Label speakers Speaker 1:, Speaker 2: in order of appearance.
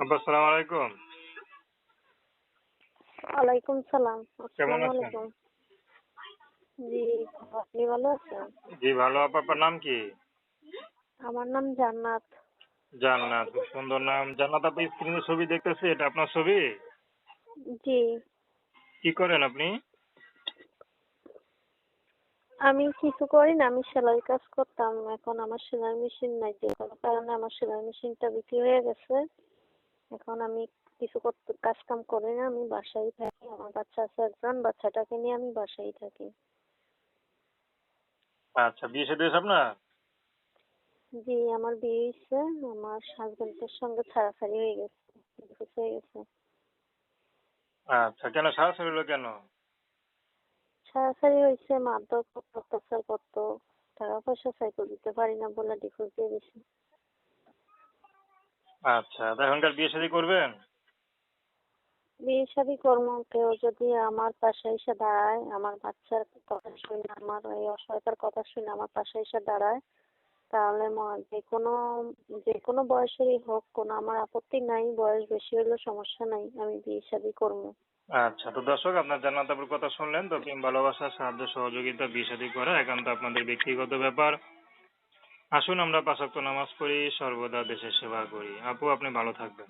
Speaker 1: আব্বা সালাম আলাইকুম।
Speaker 2: ওয়ালাইকুম সালাম
Speaker 1: কেমন আছেন?
Speaker 2: জি আপনি ভালো আছেন?
Speaker 1: জি ভালো। আপনার নাম কি?
Speaker 2: আমার নাম জান্নাত।
Speaker 1: জান্নাত সুন্দর নাম। জান্নাত আপনি স্ক্রিনে ছবি দেখতেছি এটা আপনার ছবি?
Speaker 2: জি।
Speaker 1: কি করেন আপনি?
Speaker 2: আমি কিছু করি না আমি সেলাই কাজ করতাম। এখন আমার সেলাই মেশিন নাই যে কোনো কারণে আমার সেলাই মেশিনটা বিক্রি হয়ে গেছে। এখন আমি কিছু করতে কাজ কাম করি না আমি বাসায় থাকি। আমার বাচ্চা আছে একজন বাচ্চাটাকে নিয়ে আমি বাসায় থাকি।
Speaker 1: আচ্ছা বিয়ে সাথে হয়েছে আপনার?
Speaker 2: জি আমার বিয়ে হয়েছে আমার হাজবেন্ডের সঙ্গে ছাড়াছাড়ি হয়ে গেছে হয়ে গেছে।
Speaker 1: আচ্ছা কেন সাহস হইল কেন?
Speaker 2: ছাড়াছাড়ি হয়েছে মারধর করতো অত্যাচার করতো টাকা পয়সা চাইতো দিতে পারি না বলে ডিভোর্স দিয়ে দিছি।
Speaker 1: আচ্ছা এখনকার বিয়ে শাদী করবেন?
Speaker 2: বিয়ে শাদী কর্ম কেউ যদি আমার পাশে এসে দাঁড়ায় আমার বাচ্চার কথা শুনে আমার এই অসহায়তার কথা শুনে আমার পাশে এসে দাঁড়ায় তাহলে যে কোনো যে কোনো বয়সেরই হোক কোনো আমার আপত্তি নাই বয়স বেশি হলেও সমস্যা নাই আমি বিয়ে শাদী করব।
Speaker 1: আচ্ছা তো দর্শক আপনার জান্নাত আপুর কথা শুনলেন তো প্রেম ভালোবাসা সাহায্য সহযোগিতা বিয়ে শাদী করা একান্ত আপনাদের ব্যক্তিগত ব্যাপার। আসুন আমরা পাঁচ ওয়াক্ত নামাজ পড়ি সর্বদা দেশের সেবা করি। আপু আপনি ভালো থাকবেন।